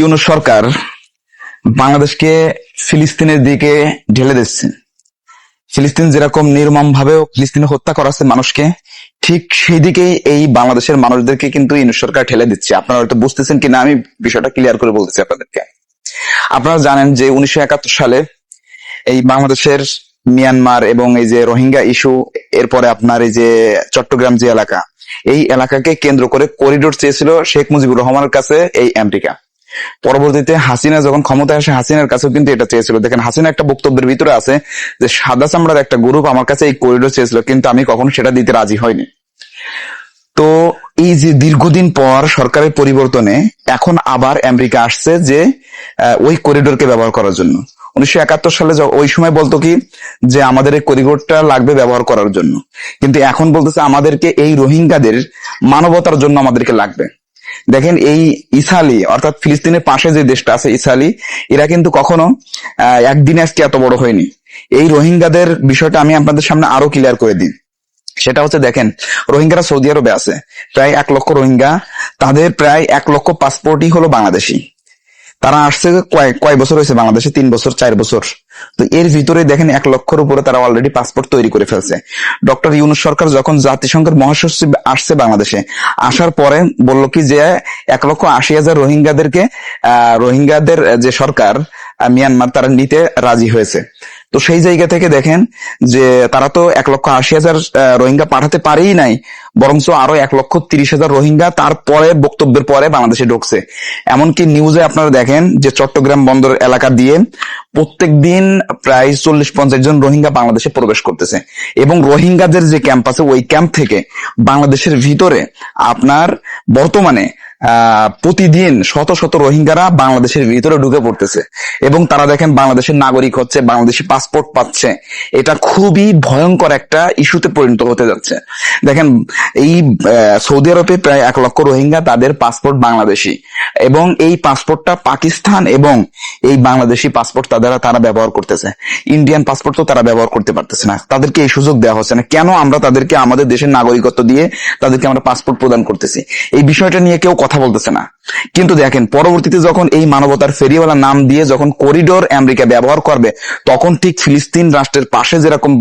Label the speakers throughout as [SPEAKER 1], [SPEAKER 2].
[SPEAKER 1] ইউনুস সরকার বাংলাদেশকে ফিলিস্তিনের দিকে ঢেলে দিচ্ছে। ফিলিস্তিন যেরকম নির্মম ভাবে ফিলিস্তিনে হত্যা করাচ্ছে মানুষকে, ঠিক সেই দিকেই এই বাংলাদেশের মানুষদেরকে কিন্তু ইউনুস সরকার ঠেলে দিচ্ছে। আপনারা হয়তো বুঝতেছেন কিনা, আমি বিষয়টা ক্লিয়ার করে বলতেছি আপনাদেরকে। আপনারা জানেন যে উনিশশো একাত্তর সালে এই বাংলাদেশের মিয়ানমার এবং এই যে রোহিঙ্গা ইস্যু, এরপরে আপনার এই যে চট্টগ্রাম যে এলাকা, এই এলাকাকে কেন্দ্র করে করিডোর চেয়েছিল শেখ মুজিবুর রহমানের কাছে এই আমেরিকা। পরবর্তীতে হাসিনা যখন ক্ষমতায় আসে, হাসিনার কাছেও কিন্তু এটা চেয়েছিল। দেখেন, হাসিনা একটা বক্তব্যের ভিতরে আছে যে সাদা চামড়ার একটা গ্রুপ আমার কাছে এই করিডোর চেয়েছিল, কিন্তু আমি কখনো সেটা দিতে রাজি হয়নি তো এই যে দীর্ঘদিন পর সরকারের পরিবর্তনে এখন আবার আমেরিকা আসছে যে ওই করিডোরকে ব্যবহার করার জন্য। উনিশশো একাত্তর সালে ওই সময় বলতো কি, যে আমাদের এই করিডোরটা লাগবে ব্যবহার করার জন্য। কিন্তু এখন বলতেছে আমাদেরকে এই রোহিঙ্গাদের মানবতার জন্য আমাদেরকে লাগবে। দেখেন এই ইসালি, অর্থাৎ ফিলিস্তিনের পাশে যে দেশটা আছে ইসালি, এরা কিন্তু কখনো একদিনে আজকে এত বড় হয়নি। এই রোহিঙ্গাদের বিষয়টা আমি আপনাদের সামনে আরও ক্লিয়ার করে দিই। সেটা হচ্ছে দেখেন, রোহিঙ্গারা সৌদি আরবে আছে। প্রায় এক লক্ষ রোহিঙ্গা, তাদের প্রায় এক লক্ষ পাসপোর্টই হলো বাংলাদেশি। তারা আসছে কয় কয় বছর হয়েছে বাংলাদেশে? তিন বছর, চার বছর। তো এর ভিতরে দেখেন এক লক্ষর উপরে তারা অলরেডি পাসপোর্ট তৈরি করে ফেলছে। ডক্টর ইউনুস সরকার যখন জাতিসংঘের মহাসচিব আসছে বাংলাদেশে, আসার পরে বলল কি যে, এক লক্ষ আশি হাজার রোহিঙ্গাদেরকে রোহিঙ্গাদের যে সরকার মিয়ানমার তারা নিতে রাজি হয়েছে। তো সেই জায়গা থেকে দেখেন যে তারা তো এক লক্ষ আশি হাজার রোহিঙ্গা পাঠাতে পারেই নাই, বরঞ্চ আরও এক লক্ষ তিরিশ হাজার রোহিঙ্গা তারপরে বক্তব্যের পরে বাংলাদেশে ঢুকছে। এমনকি নিউজে আপনারা দেখেন যে চট্টগ্রাম বন্দর এলাকা দিয়ে প্রত্যেক দিন প্রায় চল্লিশ পঞ্চাশ জন রোহিঙ্গা বাংলাদেশে প্রবেশ করতেছে। এবং রোহিঙ্গাদের যে ক্যাম্প আছে, ওই ক্যাম্প থেকে বাংলাদেশের ভিতরে আপনার বর্তমানে প্রতিদিন শত শত রোহিঙ্গারা বাংলাদেশের ভিতরে ঢুকে পড়তেছে। এবং তারা দেখেন বাংলাদেশের নাগরিক হচ্ছে, বাংলাদেশি পাসপোর্ট পাচ্ছে। এটা খুবই ভয়ঙ্কর একটা ইস্যুতে পরিণত হতে যাচ্ছে। দেখেন, এই সৌদি আরবে প্রায় এক লক্ষ রোহিঙ্গা তাদের পাসপোর্ট বাংলাদেশি। এবং এই পাসপোর্টটা পাকিস্তান এবং এই বাংলাদেশি পাসপোর্ট তাদের, তারা ব্যবহার করতেছে। ইন্ডিয়ান পাসপোর্ট তো তারা ব্যবহার করতে পারতেছে না। তাদেরকে এই সুযোগ দেওয়া হচ্ছে না। কেন আমরা তাদেরকে আমাদের দেশের নাগরিকত্ব দিয়ে তাদেরকে আমরা পাসপোর্ট প্রদান করতেছি? এই বিষয়টা নিয়ে কেউ কথা বলতেছে না। কিন্তু দেখেন, পরবর্তীতে যখন এই মানবতার ফেরিওয়ালা নাম দিয়ে যখন করিডোর আমেরিকা ব্যবহার করবে, তখন ঠিক ফিলিস্তিন রাষ্ট্রের পাশে যেরকম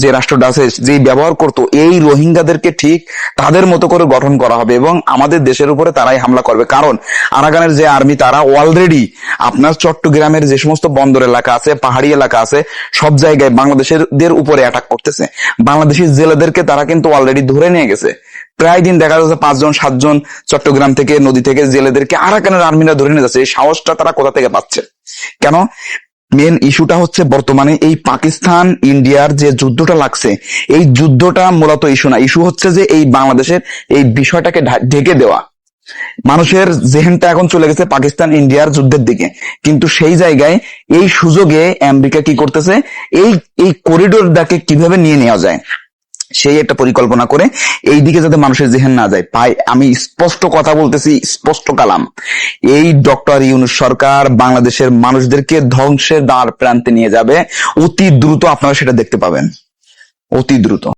[SPEAKER 1] যে রাষ্ট্রটা আছে যে ব্যবহার করতো, এই রোহিঙ্গাদেরকে ঠিক তাদের মতো করে গঠন করা হবে এবং আমাদের দেশের উপরে তারাই হামলা করবে। কারণ আরাকানের যে আর্মি, তারা অলরেডি আপনার চট্টগ্রামের যে সমস্ত বন্দর এলাকা আছে, পাহাড়ি এলাকা আছে, সব জায়গায় বাংলাদেশের উপরে অ্যাটাক করতেছে। বাংলাদেশি জেলেদেরকে তারা কিন্তু অলরেডি ধরে নিয়ে গেছে। প্রায় দিন দেখা যাচ্ছে পাঁচজন, সাতজন চট্টগ্রাম থেকে নদী থেকে জেলেদেরকে আরাকানের আর্মিরা ধরে নিয়ে যাচ্ছে। এই সাহসটা তারা কোথা থেকে পাচ্ছে? কেন? মেন ইস্যুটা হচ্ছে বর্তমানে এই পাকিস্তান, ইন্ডিয়ার যে যুদ্ধটা লাগছে, এই যুদ্ধটা মূলত ইস্যু না। ইস্যু হচ্ছে যে এই বাংলাদেশের এই বিষয়টাকে ঢেকে দেওয়া। মানুষের জেহেনটা এখন চলে গেছে পাকিস্তান, ইন্ডিয়ার যুদ্ধের দিকে। কিন্তু সেই জায়গায় এই সুযোগে আমেরিকা কি করতেছে? এই এই করিডোরটাকে কীভাবে নিয়ে নেওয়া যায়? সেই একটা পরিকল্পনা করে এই দিকে যাতে মানুষের জেহেন না যায়। পাই আমি স্পষ্ট কথা বলতেছি, স্পষ্ট কালাম। এই ডক্টর ইউনুস সরকার বাংলাদেশের মানুষদেরকে ধ্বংসের দ্বার প্রান্তে নিয়ে যাবে। অতি দ্রুত আপনারা সেটা দেখতে পাবেন। অতি দ্রুত।